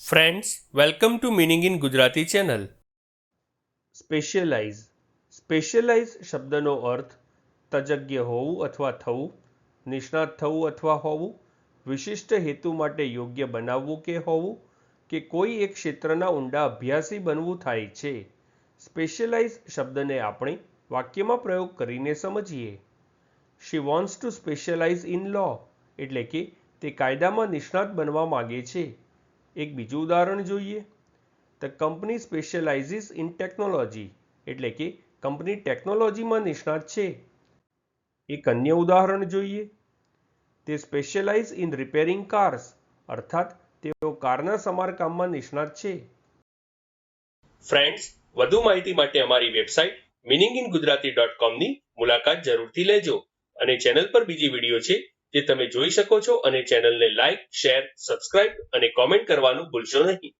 Friends welcome to meaning in Gujarati channel specialize specialize શબ્દનો અર્થ તજજ્ઞ હોવું અથવા થવું, નિષ્ણાત થવું અથવા હોવું, વિશિષ્ટ હેતુ માટે યોગ્ય બનાવવું કે હોવું, કે કોઈ એક ક્ષેત્રના ઊંડા અભ્યાસી બનવું થાય છે. સ્પેશિયલાઇઝ શબ્દને આપણે વાક્યમાં પ્રયોગ કરીને સમજીએ. She wants to specialize in law એટલે કે તે કાયદામાં નિષ્ણાત બનવા માગે છે. એક બીજું ઉદાહરણ જોઈએ. The company specializes in technology એટલે કે કંપની ટેકનોલોજીમાં નિષ્ણાત છે. એક અન્ય ઉદાહરણ જોઈએ. તે સ્પેશિયલાઇઝ ઇન રિપેરિંગ કાર્સ અર્થાત તેઓ કારના સમારકામમાં નિષ્ણાત છે. ફ્રેન્ડ્સ વધુ માહિતી માટે અમારી website meaning in Gujarati dot કોમની મુલાકાત જરૂરથી લેજો અને ચેનલ પર બીજી વીડિયો છે જે તમે જોઈ શકો છો અને ચેનલને લાઇક શેર, સબસ્ક્રાઇબ અને કોમેન્ટ કરવાનું ભૂલશો નહીં.